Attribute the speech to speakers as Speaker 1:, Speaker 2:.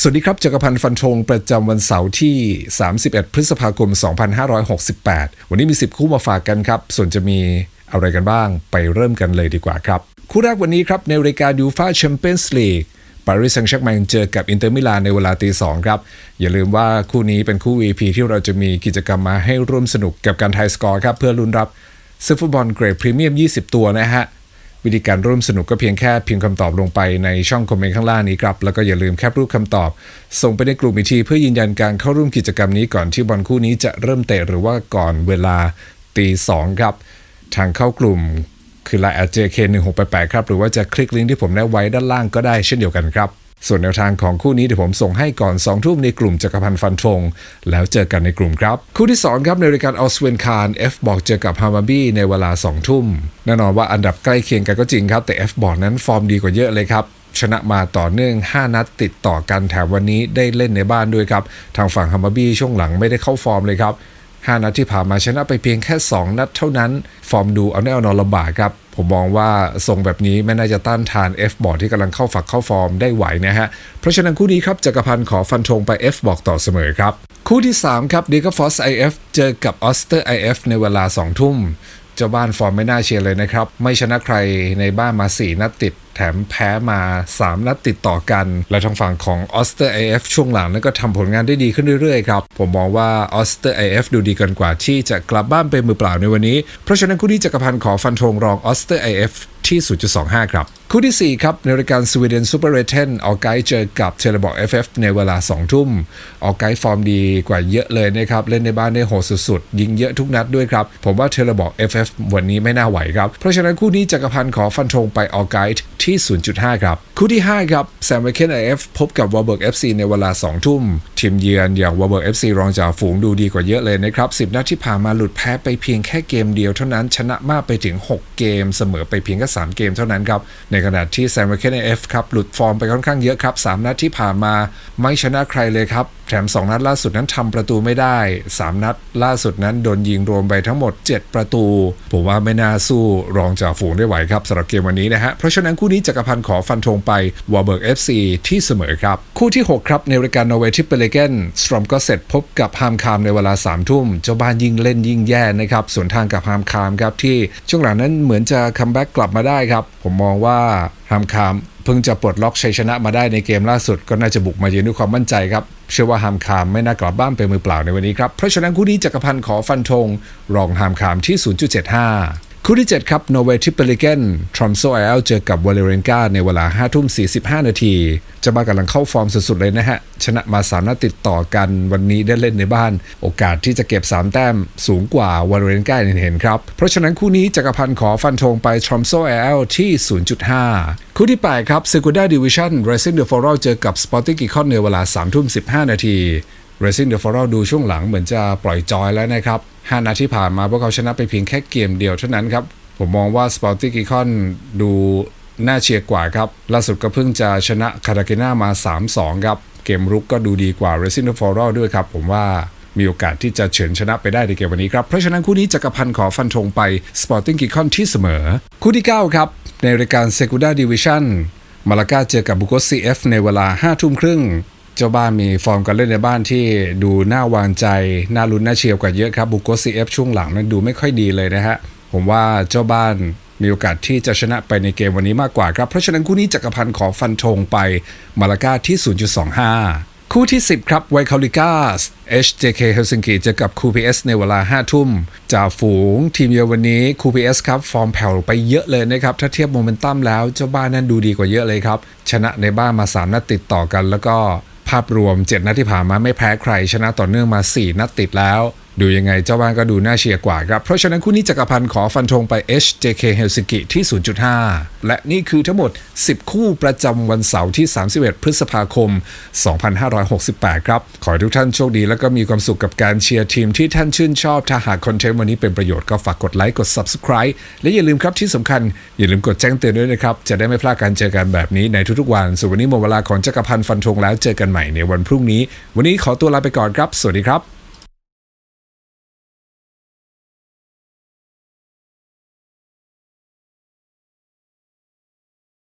Speaker 1: สวัสดีครับจักรพันธ์ฟันธงประจำวันเสาร์ที่ 31 พฤษภาคม 2568 วันนี้มี 10 คู่มาฝากกันครับ ส่วนจะมีอะไรกันบ้างไปเริ่มกันเลยดีกว่าครับ คู่แรกวันนี้ครับ ในรายการยูฟาแชมเปี้ยนส์ลีกปารีสแซงต์แชร์กแมงเจอกับอินเตอร์มิลานในเวลาตีสองครับ อย่าลืมว่าคู่นี้เป็นคู่ VP ที่เราจะมีกิจกรรมมาให้ร่วมสนุกกับการทายสกอร์ครับ เพื่อลุ้นรับซื้อฟุตบอลเกรดพรีเมียม 20 ตัวนะฮะ วิธีการร่วมสนุกก็เพียงแค่พิมพ์คำตอบลงไปในช่องคอมเมนต์ข้างล่างนี้ครับ แล้วก็อย่าลืมแคปรูปคำตอบ ส่งไปในกลุ่มอีกทีเพื่อยืนยันการเข้าร่วมกิจกรรมนี้ก่อนที่บอลคู่นี้จะเริ่มเตะหรือว่าก่อนเวลาตีสองครับทางเข้ากลุ่มคือ Line at JK1688 ครับหรือว่าจะคลิกลิงก์ที่ผมได้ไว้ด้านล่างก็ได้เช่นเดียวกันครับ ส่วนแนวทางของคู่นี้เดี๋ยวผมส่งให้ก่อน 2 ทุ่มในกลุ่มจักรพันธ์ฟันธงแล้วเจอกันในกลุ่มครับ คู่ที่ 2 ครับในรายการออสเวนคาร F บอกเจอกับฮามาบี้ในเวลา 2 ทุ่ม แน่นอนว่าอันดับใกล้เคียงกันก็จริงครับ แต่ F บอกนั้นฟอร์มดีกว่าเยอะเลยครับชนะมาต่อเนื่อง 5 นัดติดต่อกันแถมวันนี้ได้เล่นในบ้านด้วยครับ ทางฝั่งฮามาบี้ช่วงหลังไม่ได้เข้าฟอร์มเลยครับ 5 นัดที่ผ่านมาชนะไปเพียงแค่ 2 นัดเท่านั้น ฟอร์มดูเอาแน่เอานอนลำบากครับ ผมมองว่าทรงแบบนี้ไม่น่าจะต้านทาน F บอร์ดที่กำลังเข้าฝักเข้าฟอร์มได้ไหวนะฮะ เพราะฉะนั้นคู่นี้ครับจักรพันธ์ขอฟันธงไป F บอกต่อเสมอครับ คู่ที่ 3 ครับดีกฟอส IF เเจอกับออสเตอร์ IF ในเวลา 2 ทุ่มเจ้าบ้านฟอร์มไม่น่าเชียร์เลยนะครับ ไม่ชนะใครในบ้านมา 4 นัดติด แถมแพ้มา 3 นัดติดต่อกัน และทางฝั่งของออสเตอร์ AF ช่วงหลังนั้นก็ทำผลงานได้ดีขึ้นเรื่อยๆครับ ผมมองว่าออสเตอร์ AF ดูดีกันกว่าที่จะกลับบ้านเป็นมือเปล่าในวันนี้ เพราะฉะนั้นคู่นี้จักรพันธ์ขอฟันธงรองออสเตอร์ AF ที่ 0.25 ครับ คู่ที่ 4 ครับ ในรายการสวีเดนซูเปอร์เรเทนออไกเจอกับเทเลบอก FF ในเวลา 2 ทุ่ม ออกไกฟอร์มดีกว่าเยอะเลยนะครับ เล่นในบ้านได้โหดสุดๆ ยิงเยอะทุกนัดด้วยครับ ผมว่าเทเลบอก FF วันนี้ไม่น่าไหวครับ เพราะฉะนั้นคู่นี้จักรพันธ์ขอฟันธงไปออกไกที่ 0.5 ครับ คู่ที่ 5 ครับแซมเวเคนไอเอฟพบกับวอลเบิร์ก FC ในเวลา 2 ทุ่ม ทีมเยือนอย่างวอลเบิร์ก FC รองจ่าฝูงดูดีกว่าเยอะเลยนะครับ 10 นัดที่ผ่านมาหลุดแพ้ไปเพียงแค่เกมเดียวเท่านั้นชนะมากไปถึง 6 เกมเสมอไปเพียงแค่3 เกมเท่านั้นครับ ในขณะที่แซมเวเคนเอฟครับหลุดฟอร์มไปค่อนข้างเยอะครับ 3 นัดที่ผ่านมาไม่ชนะใครเลยครับแถม 2 นัดล่าสุดนั้นทำประตูไม่ได้ 3 นัดล่าสุดนั้นโดนยิงรวมไปทั้งหมด 7 ประตู ผมว่าไม่น่าสู้รองจ่าฝูงได้ไหวครับสำหรับเกมวันนี้นะฮะ เพราะฉะนั้นคู่นี้จักรพันธ์ขอฟันธงไปวอลเบิร์ก FC ที่เสมอครับ คู่ที่ 6 ครับ ในรายการนอร์เวย์ทิปเปเลเกนสตรอมก็เสร็จพบกับฮามคามในเวลา 3 ทุ่ม เจ้าบ้านยิ่งเล่นยิ่งแย่นะครับส่วนทางกับฮามคามครับที่ช่วงหลังนั้นเหมือนจะคัมแบ็กกลับมาได้ครับผมมองว่าฮามคาม เพิ่งจะปลดล็อกชัยชนะมาได้ในเกมล่าสุด ก็น่าจะบุกมาเยืนด้วยความมั่นใจครับ เชื่อว่าฮามคามไม่น่ากลับบ้านไปมือเปล่าในวันนี้ครับ เพราะฉะนั้นคู่นี้จักรพันธ์ขอฟันธงรองฮามคามที่ 0.75 คู่ที่ 7 ครับโนเวทิปเปลิเกนทรอมโซเอลเจอกับวอลเลเรนกาในเวลา5ทุ่ม 45 นาที จะมากำลังเข้าฟอร์มสุดๆ เลยนะฮะ ชนะมา3นัดติดต่อกันวันนี้ได้เล่นในบ้าน โอกาสที่จะเก็บ 3 แต้มสูงกว่าวอลเลเรนกาเห็นครับ เพราะฉะนั้นคู่นี้จักรพันธ์ขอฟันธงไปทรอมโซเอลที่ 0.5 คู่ที่ 8 ครับ Segunda Division Racing the f o r a l เจอกับ Sporting Gijón ในเวลา3ทุ่ม 15 นาที Racing the f o r a l ดูช่วงหลังเหมือนจะปล่อยจอยแล้วนะครับ 5 นัดที่ผ่านมาพวกเขาชนะไปเพียงแค่เกมเดียวเท่านั้นครับ ผมมองว่า Sporting Gijón ดูน่าเชียร์กว่าครับ ล่าสุดก็เพิ่งจะชนะคา t า k กนามา 3-2 ครับ เกมรุกก็ดูดีกว่า Racing the f o r a l ด้วยครับ ผมว่ามีโอกาสที่จะเฉือนชนะไปได้ในเกมวันนี้ครับ เพราะฉะนั้นคู่นี้จักรพันธ์ขอฟันธงไป Sporting Gijón ที่เสมอ คู่ที่ 9 ครับ ในรายการ Segunda Division มาลากาเจอกับบุโกซีเอฟในเวลา 5 ทุ่มครึ่ง เจ้าบ้านมีฟอร์มการเล่นในบ้านที่ดูน่าวางใจ น่าลุ้นน่าเชียร์กว่าเยอะครับบุโกซีเอฟช่วงหลังนั้นดูไม่ค่อยดีเลยนะฮะ ผมว่าเจ้าบ้านมีโอกาสที่จะชนะไปในเกมวันนี้มากกว่าครับ เพราะฉะนั้นคู่นี้จักรพันธ์ขอฟันธงไปมาลากาที่ 0.25 คู่ที่ 10 ครับไวคาลิกาส HJK เฮลซิงกิเจอกับ QPS ในเวลา 5 ทุ่มจ่าฝูงทีมเยือนวันนี้ QPS ครับ ฟอร์มแผ่วไปเยอะเลยนะครับ ถ้าเทียบโมเมนตัมแล้วเจ้าบ้านนั้นดูดีกว่าเยอะเลยครับ ชนะในบ้านมา 3 นัดติดต่อกันแล้วก็ ภาพรวม 7 นัดที่ผ่านมาไม่แพ้ใครชนะต่อเนื่องมา 4 นัดติดแล้ว ดูยังไงเจ้าบ้านก็ดูน่าเชียร์กว่าครับ เพราะฉะนั้นคู่นี้จักรพันธ์ขอฟันธงไป HJK เฮลซิงกิที่ 0.5 และนี่คือทั้งหมด 10 คู่ประจำวันเสาร์ที่ 31 พฤษภาคม 2568 ครับ ขอให้ทุกท่านโชคดี แล้วก็มีความสุขกับการเชียร์ทีมที่ท่านชื่นชอบ ถ้าหากคอนเทนต์วันนี้เป็นประโยชน์ก็ฝากกดไลค์กด Subscribe และอย่าลืมครับที่สำคัญอย่าลืมกดแจ้งเตือนด้วยนะครับจะได้ไม่พลาดการเจอกันแบบนี้ในทุกๆวันส่วนวันนี้หมดเวลาของจักรพันธ์ฟันธงแล้วเจอกันใหม่ในวันพรุ่งนี้ วันนี้ขอตัวลาไปก่อนครับ สวัสดีครับ